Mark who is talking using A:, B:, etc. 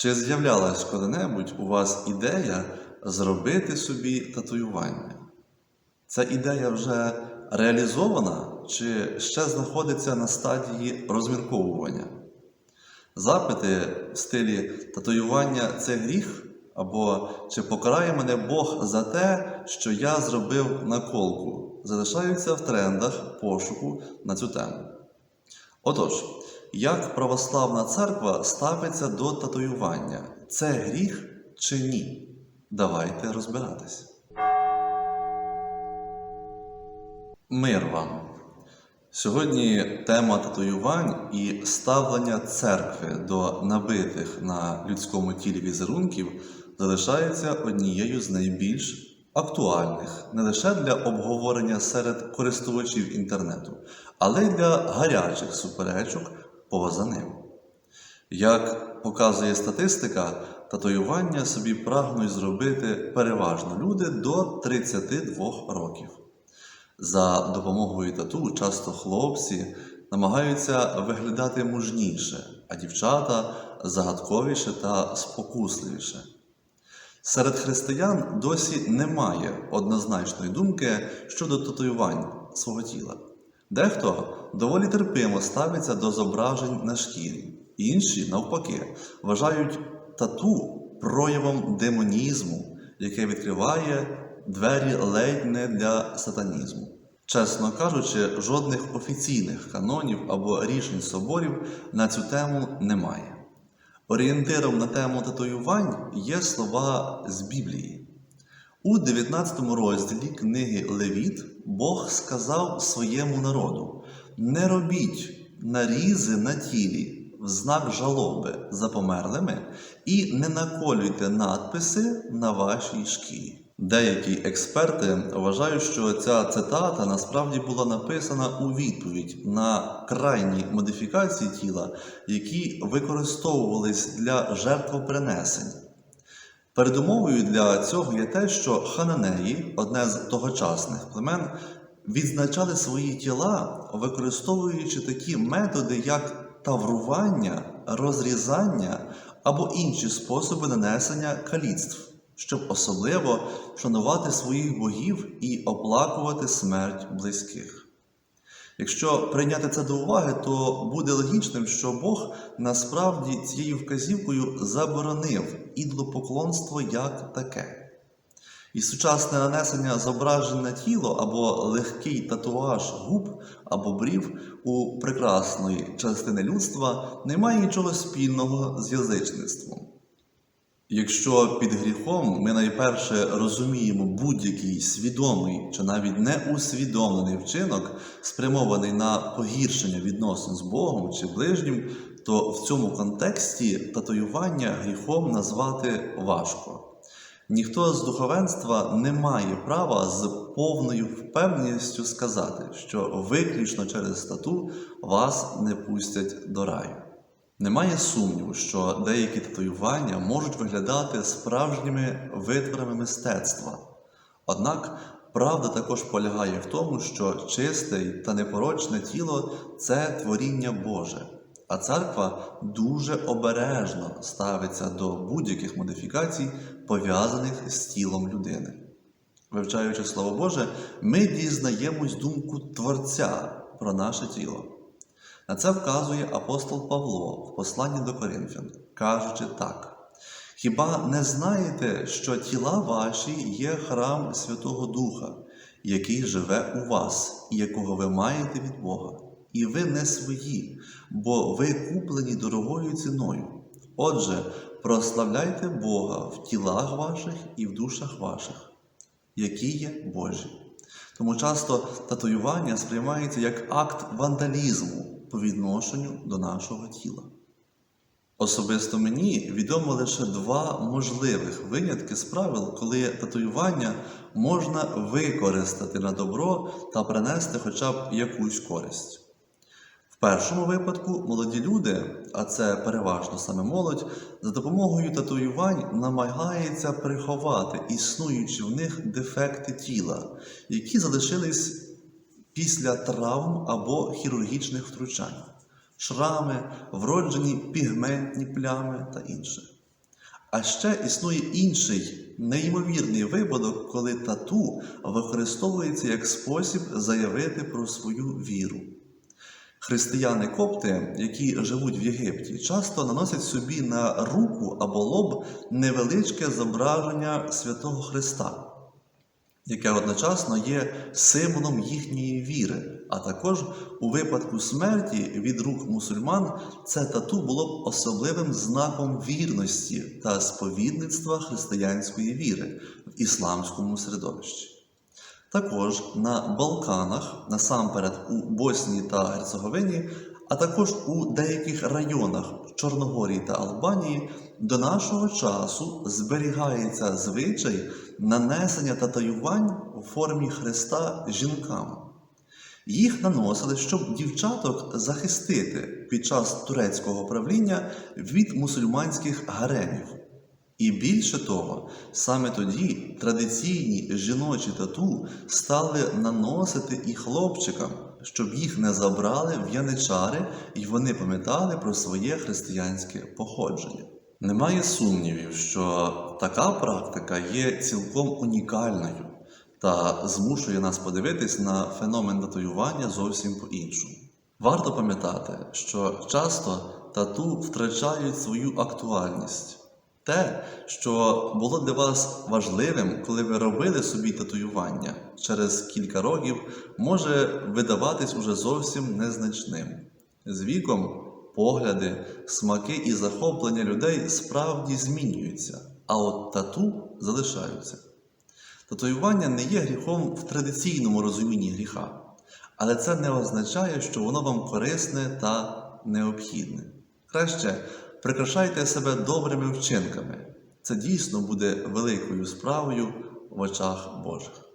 A: Чи з'являлась коли-небудь у вас ідея зробити собі татуювання? Ця ідея вже реалізована чи ще знаходиться на стадії розмірковування? Запити в стилі татуювання це гріх? Або чи покарає мене Бог за те, що я зробив наколку, залишаються в трендах пошуку на цю тему. Отож, як православна церква ставиться до татуювання? Це гріх чи ні? Давайте розбиратись. Мир вам! Сьогодні тема татуювань і ставлення церкви до набитих на людському тілі візерунків залишається однією з найбільш актуальних не лише для обговорення серед користувачів інтернету, але й для гарячих суперечок поза ним. Як показує статистика, татуювання собі прагнуть зробити переважно люди до 32 років. За допомогою тату часто хлопці намагаються виглядати мужніше, а дівчата загадковіше та спокусливіше. Серед християн досі немає однозначної думки щодо татуювань свого тіла. Дехто доволі терпимо ставиться до зображень на шкірі, інші, навпаки, вважають тату проявом демонізму, яке відкриває двері ледь не для сатанізму. Чесно кажучи, жодних офіційних канонів або рішень соборів на цю тему немає. Орієнтиром на тему татуювань є слова з Біблії. У 19 розділі книги Левіт Бог сказав своєму народу: не робіть нарізи на тілі в знак жалоби за померлими і не наколюйте надписи на вашій шкірі. Деякі експерти вважають, що ця цитата насправді була написана у відповідь на крайні модифікації тіла, які використовувались для жертвопринесень. Передумовою для цього є те, що хананеї, одне з тогочасних племен, відзначали свої тіла, використовуючи такі методи, як таврування, розрізання або інші способи нанесення каліцтв, щоб особливо шанувати своїх богів і оплакувати смерть близьких. Якщо прийняти це до уваги, то буде логічним, що Бог насправді цією вказівкою заборонив ідлопоклонство як таке. І сучасне нанесення зображень на тіло або легкий татуаж губ або брів у прекрасної частини людства не має нічого спільного з язичництвом. Якщо під гріхом ми найперше розуміємо будь-який свідомий чи навіть неусвідомлений вчинок, спрямований на погіршення відносин з Богом чи ближнім, то в цьому контексті татуювання гріхом назвати важко. Ніхто з духовенства не має права з повною впевненістю сказати, що виключно через тату вас не пустять до раю. Немає сумніву, що деякі татуювання можуть виглядати справжніми витворами мистецтва. Однак правда також полягає в тому, що чисте та непорочне тіло це творіння Боже, а церква дуже обережно ставиться до будь-яких модифікацій, пов'язаних з тілом людини. Вивчаючи Слово Боже, ми дізнаємось думку Творця про наше тіло. На це вказує апостол Павло в посланні до Коринфян, кажучи так: Хіба не знаєте, що тіла ваші є храм Святого Духа, який живе у вас, і якого ви маєте від Бога, і ви не свої, бо ви куплені дорогою ціною. Отже, прославляйте Бога в тілах ваших і в душах ваших, які є Божі. Тому часто татуювання сприймається як акт вандалізму по відношенню до нашого тіла. Особисто мені відомо лише два можливих винятки з правил, коли татуювання можна використати на добро та принести хоча б якусь користь. В першому випадку молоді люди, а це переважно саме молодь, за допомогою татуювань намагаються приховати існуючі в них дефекти тіла, які залишились після травм або хірургічних втручань, шрами, вроджені пігментні плями та інше. А ще існує інший неймовірний випадок, коли тату використовується як спосіб заявити про свою віру. Християни копти, які живуть в Єгипті, часто наносять собі на руку або лоб невеличке зображення святого Христа, яке одночасно є символом їхньої віри. А також у випадку смерті від рук мусульман це тату було б особливим знаком вірності та сповідництва християнської віри в ісламському середовищі. Також на Балканах, насамперед у Боснії та Герцеговині, а також у деяких районах Чорногорії та Албанії до нашого часу зберігається звичай нанесення татуювань у формі хреста жінкам. Їх наносили, щоб дівчаток захистити під час турецького правління від мусульманських гаремів. І більше того, саме тоді традиційні жіночі тату стали наносити і хлопчикам, щоб їх не забрали в яничари і вони пам'ятали про своє християнське походження. Немає сумнівів, що така практика є цілком унікальною та змушує нас подивитись на феномен татуювання зовсім по-іншому. Варто пам'ятати, що часто тату втрачають свою актуальність. Те, що було для вас важливим, коли ви робили собі татуювання, через кілька років може видаватись уже зовсім незначним. З віком погляди, смаки і захоплення людей справді змінюються, а от тату залишаються. Татуювання не є гріхом в традиційному розумінні гріха, але це не означає, що воно вам корисне та необхідне. Краще прикрашайте себе добрими вчинками. Це дійсно буде великою справою в очах Божих.